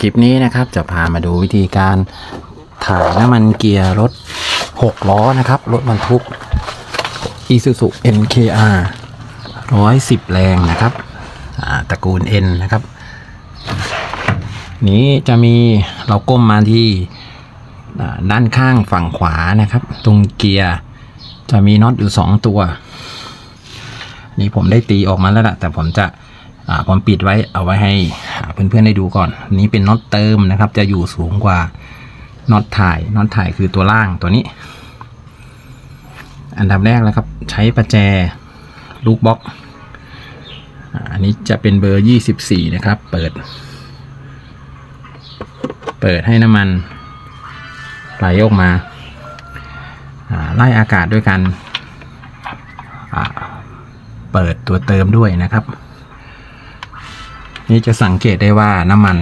คลิปนี้นะครับจะพามาดูวิธีการถ่ายน้ำมันเกียร์รถ 6 ล้อนะครับ รถบรรทุก Isuzu NKR 110 แรงนะครับตระกูล N นะครับ นี้จะมีเราก้มมาที่ด้านข้างฝั่งขวานะครับ ตรงเกียร์จะมีน็อตอยู่ 2 ตัว นี่ผมได้ตีออกมาแล้วละแต่ผมจะ ผมปิดไว้เอาไว้ให้เพื่อนๆได้ดูก่อนนนี้เป็นน็อตเติมนะครับ จะอยู่สูงกว่าน็อตถ่ายน็อตถ่ายคือตัวล่างตัวนี้ อันดับแรกแล้วครับ ใช้ประแจลูกบล็อกอันนี้จะเป็นเบอร์ 24 นะครับ เปิด เปิดให้น้ำมันไหลออกมาไล่อากาศด้วยกันเปิดตัวเติมด้วยนะครับ นี่จะสังเกตได้ว่าน้ำมัน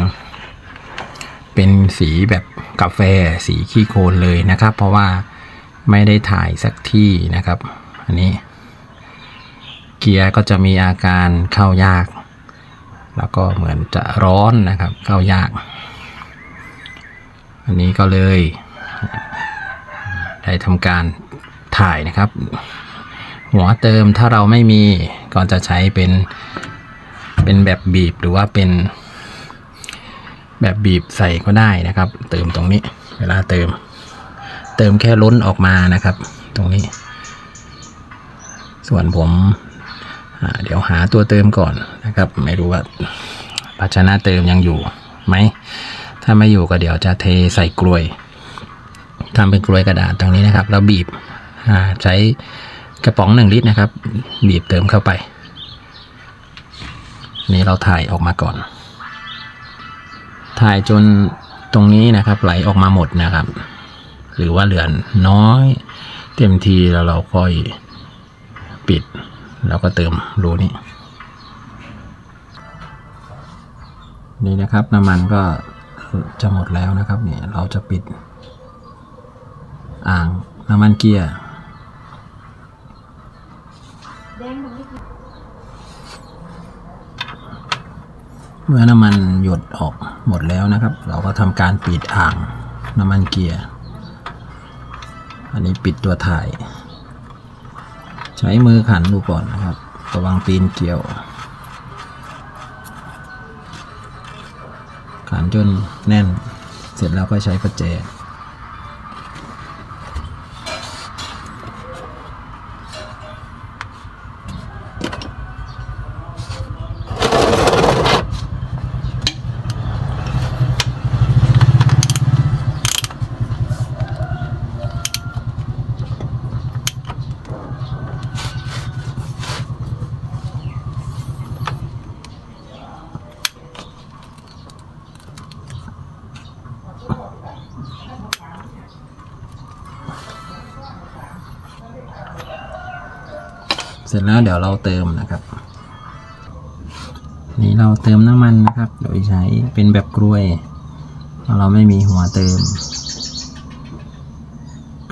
เป็นสีแบบกาแฟสีขี้โคลนเลยนะครับ เพราะว่าไม่ได้ถ่ายสักที่นะครับ อันนี้ เกียร์ก็จะมีอาการเข้ายาก แล้วก็เหมือนจะร้อนนะครับ เข้ายาก อันนี้ก็เลยได้ทำการถ่ายนะครับ หัวเติมถ้าเราไม่มีก็จะใช้เป็น เป็นแบบบีบหรือว่าเป็น แบบบีบใส่ก็ได้นะครับ เติมตรงนี้ เวลาเติม เติมแค่ล้นออกมานะครับ ตรงนี้ ส่วนผมเดี๋ยวหาตัวเติมก่อนนะครับ ไม่รู้ว่าภาชนะเติมยังอยู่ไหม ถ้าไม่อยู่ก็เดี๋ยวจะเทใส่กลวยทำเป็นกลวยกระดาษตรงนี้นะครับ แล้วบีบใช้กระป๋องหนึ่งลิตรนะครับ บีบเติมเข้าไป นี่เราถ่ายออกมาก่อน ถ่ายจนตรงนี้นะครับ ไหลออกมาหมดนะครับ หรือว่าเหลือน้อย เต็มทีแล้วเราค่อยปิด แล้วก็เติมรูนี้นี่นะครับน้ำมันก็จะหมดแล้วนะครับเนี่ยเราจะปิด อ่างน้ำมันเกียร์ เมื่อน้ำมันหยดออกหมดแล้วนะครับ เราก็ทำการปิดอ่างน้ำมันเกียร์ อันนี้ปิดตัวถ่าย ใช้มือขันดูก่อนนะครับระวังปีนเกี่ยว ขันจนแน่น เสร็จแล้วก็ใช้ประแจ ร็จแล้วเดี๋ยวเราเติมนะครับ นี่เราเติมน้ำมันนะครับ โดยใช้เป็นแบบกล้วยเพราะเราไม่มีหัวเติม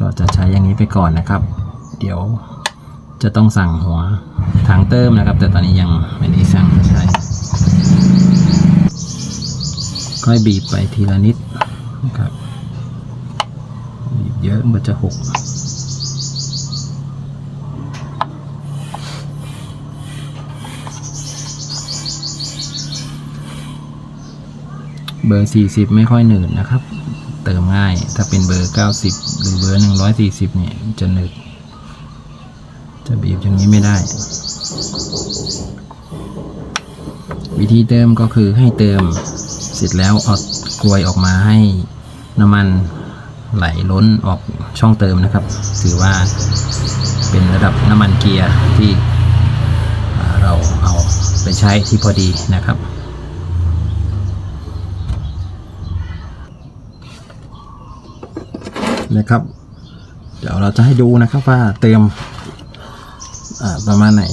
ก็จะใช้อย่างนี้ไปก่อนนะครับ เดี๋ยวจะต้องสั่งหัวถังเติมนะครับ แต่ตอนนี้ยังไม่ได้สั่งใช้ค่อยบีบไปทีละนิดนะครับบีบเยอะมันจะหก เบอร์ 40 ไม่ค่อยหนืดนะครับ เติมง่าย ถ้าเป็นเบอร์ 90 หรือเบอร์ 140 เนี่ยจะหนืด จะบีบอย่างนี้ไม่ได้ วิธีเติมก็คือให้เติมเสร็จแล้วเอากลวยออกมาให้น้ำมันไหลล้นออกช่องเติมนะครับ ถือว่าเป็นระดับน้ำมันเกียร์ที่เราเอาไปใช้ที่พอดีนะครับ นะครับ เดี๋ยวเราจะให้ดูนะครับว่าเติมประมาณไหน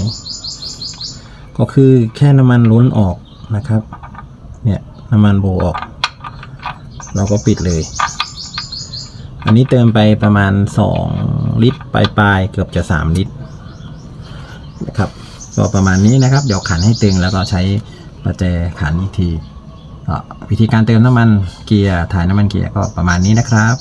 ก็คือแค่น้ำมันล้นออกนะครับ เนี่ยน้ำมันโบออก เราก็ปิดเลย อันนี้เติมไปประมาณ 2 ลิตรปลายๆเกือบจะ 3 ลิตรนะครับก็ประมาณนี้นะครับ เดี๋ยวขันให้ตึงแล้วก็ใช้ประแจขันอีกทีวิธีการเติมน้ำมันเกียร์ถ่ายน้ำมันเกียร์ก็ประมาณนี้นะครับ